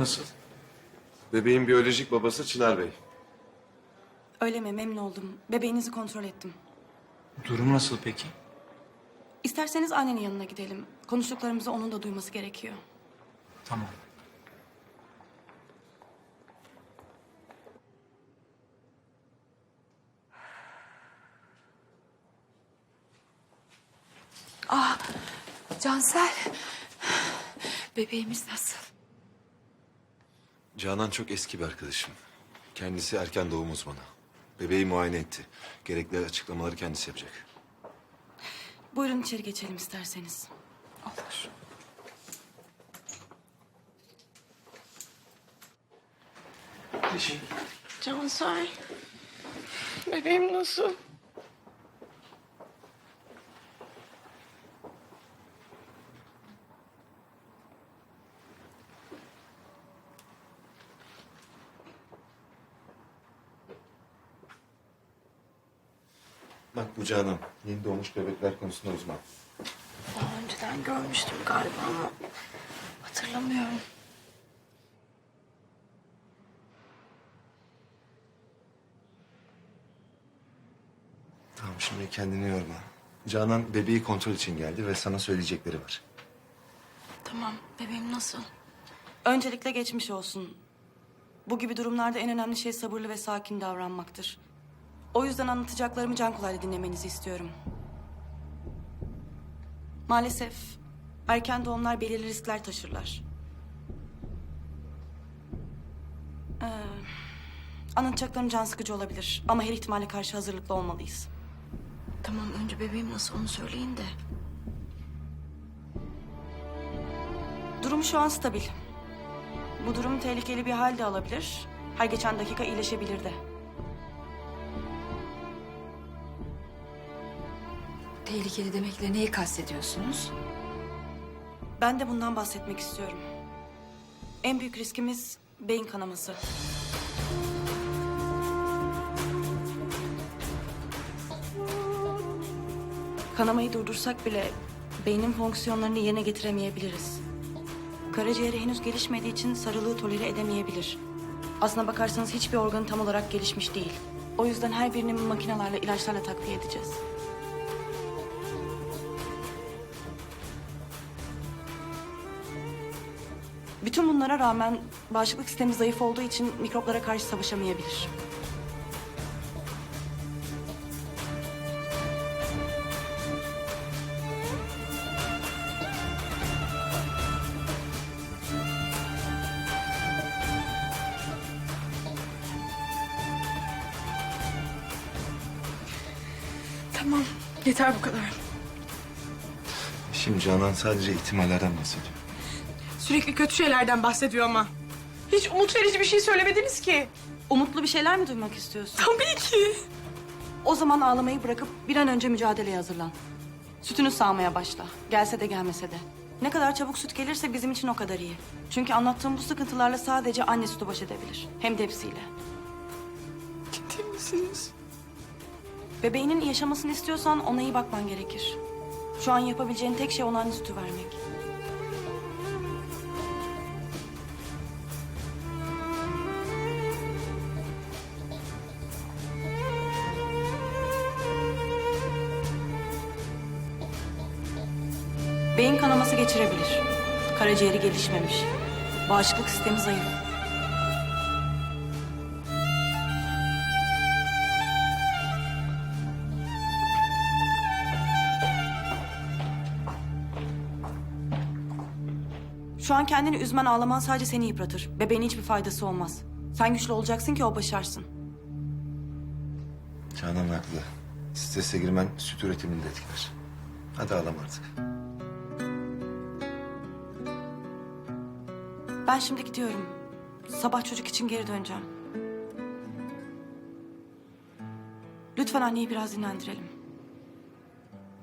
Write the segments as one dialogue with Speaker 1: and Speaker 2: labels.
Speaker 1: nasıl?
Speaker 2: Bebeğin biyolojik babası Çınar Bey.
Speaker 3: Öyle mi? Memnun oldum. Bebeğinizi kontrol ettim.
Speaker 1: Durum nasıl peki?
Speaker 3: İsterseniz annenin yanına gidelim. Konuştuklarımızı onun da duyması gerekiyor.
Speaker 1: Tamam.
Speaker 4: Cansel. Bebeğimiz nasıl?
Speaker 2: Canan çok eski bir arkadaşım. Kendisi erken doğum uzmanı. Bebeği muayene etti. Gerekli açıklamaları kendisi yapacak.
Speaker 3: Buyurun içeri geçelim isterseniz.
Speaker 4: Olur.
Speaker 1: Yeşim.
Speaker 5: Cansel. Bebeğim nasıl?
Speaker 2: Bak bu Canan. Yeni doğmuş bebekler konusunda uzman.
Speaker 5: Daha önceden görmüştüm galiba ama hatırlamıyorum.
Speaker 2: Tamam şimdi kendini yorma. Canan bebeği kontrol için geldi ve sana söyleyecekleri var.
Speaker 5: Tamam, bebeğim nasıl?
Speaker 3: Öncelikle geçmiş olsun. Bu gibi durumlarda en önemli şey sabırlı ve sakin davranmaktır. O yüzden anlatacaklarımı can kulağıyla dinlemenizi istiyorum. Maalesef erken doğumlar belirli riskler taşırlar. Ee, anlatacaklarım can sıkıcı olabilir ama her ihtimale karşı hazırlıklı olmalıyız.
Speaker 5: Tamam, önce bebeğim nasıl onu söyleyin de.
Speaker 3: Durum şu an stabil. Bu durum tehlikeli bir halde alabilir. Her geçen dakika iyileşebilir de.
Speaker 4: Tehlikeli demekle neyi kastediyorsunuz?
Speaker 3: Ben de bundan bahsetmek istiyorum. En büyük riskimiz beyin kanaması. Kanamayı durdursak bile beynin fonksiyonlarını yerine getiremeyebiliriz. Karaciğeri henüz gelişmediği için sarılığı tolere edemeyebilir. Aslına bakarsanız hiçbir organı tam olarak gelişmiş değil. O yüzden her birini makinelerle, ilaçlarla takviye edeceğiz. Bütün bunlara rağmen bağışıklık sistemi zayıf olduğu için mikroplara karşı savaşamayabilir.
Speaker 5: Tamam, yeter bu kadar.
Speaker 2: Şimdi Canan sadece ihtimallerden bahsediyor.
Speaker 5: Sürekli kötü şeylerden bahsediyor ama. Hiç umut verici bir şey söylemediniz ki.
Speaker 3: Umutlu bir şeyler mi duymak istiyorsun?
Speaker 5: Tabii ki.
Speaker 3: O zaman ağlamayı bırakıp bir an önce mücadeleye hazırlan. Sütünü sağmaya başla. Gelse de gelmese de. Ne kadar çabuk süt gelirse bizim için o kadar iyi. Çünkü anlattığım bu sıkıntılarla sadece anne sütü baş edebilir. Hem de hepsiyle.
Speaker 5: Ciddi misiniz?
Speaker 3: Bebeğinin yaşamasını istiyorsan ona iyi bakman gerekir. Şu an yapabileceğin tek şey ona anne sütü vermek. Beyin kanaması geçirebilir. Karaciğeri gelişmemiş. Bağışıklık sistemi zayıf. Şu an kendini üzmen ağlaman sadece seni yıpratır. Bebeğine hiçbir faydası olmaz. Sen güçlü olacaksın ki o başarsın.
Speaker 2: Canan haklı. Strese girmen süt üretimini de etkiler. Hadi ağlama artık.
Speaker 3: Ben şimdi gidiyorum. Sabah çocuk için geri döneceğim. Lütfen anneyi biraz dinlendirelim.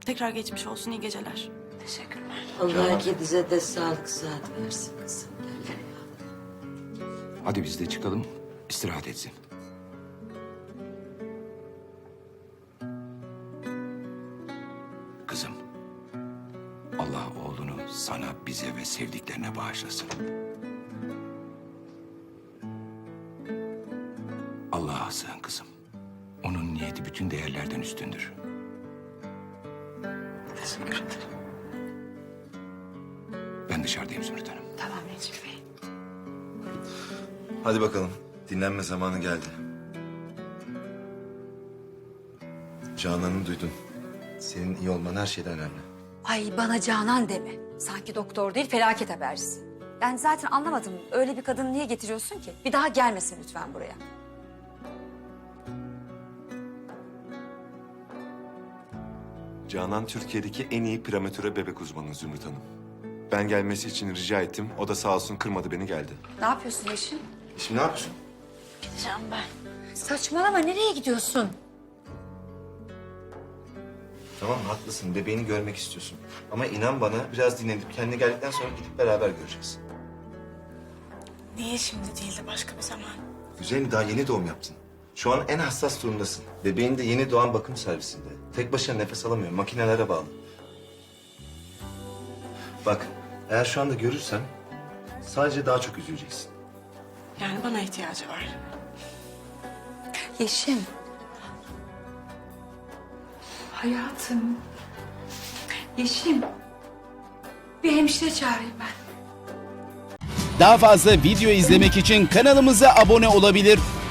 Speaker 3: Tekrar geçmiş olsun, iyi geceler.
Speaker 5: Teşekkürler.
Speaker 6: Allah ikinize de sağlık sıhhat versin kızım.
Speaker 7: Hadi biz de çıkalım, istirahat etsin. Kızım, Allah oğlunu sana, bize ve sevdiklerine bağışlasın. Allah'a sığın kızım. Onun niyeti bütün değerlerden üstündür.
Speaker 5: Teşekkür ederim.
Speaker 7: Ben dışarıdayım Zümrüt Hanım.
Speaker 4: Tamam Necip Bey.
Speaker 2: Hadi bakalım. Dinlenme zamanı geldi. Canan'ı duydun. Senin iyi olman her şeyden önemli.
Speaker 4: Ay bana Canan deme. Sanki doktor değil felaket habercisi. Ben zaten anlamadım. Öyle bir kadını niye getiriyorsun ki? Bir daha gelmesin lütfen buraya.
Speaker 2: Canan Türkiye'deki en iyi prematüre bebek uzmanı Zümrüt Hanım. Ben gelmesi için rica ettim. O da sağ olsun kırmadı beni geldi.
Speaker 4: Ne yapıyorsun Yeşim?
Speaker 2: Şimdi ne yapıyorsun?
Speaker 3: Gideceğim ben.
Speaker 4: Saçmalama nereye gidiyorsun?
Speaker 2: Tamam haklısın. Bebeğini görmek istiyorsun. Ama inan bana biraz dinlenip kendine geldikten sonra gidip beraber göreceğiz.
Speaker 5: Niye şimdi değil de başka bir zaman?
Speaker 2: Güzelim daha yeni doğum yaptın. Şu an en hassas durumdasın. Bebeğin de yeni doğan bakım servisinde. Tek başına nefes alamıyor. Makinelere bağlı. Bak eğer şu anda görürsem sadece daha çok üzüleceksin.
Speaker 5: Yani bana ihtiyacı var.
Speaker 4: Yeşim. Hayatım. Yeşim. Bir hemşire çağırayım ben.
Speaker 8: Daha fazla video izlemek için kanalımıza abone olabilir.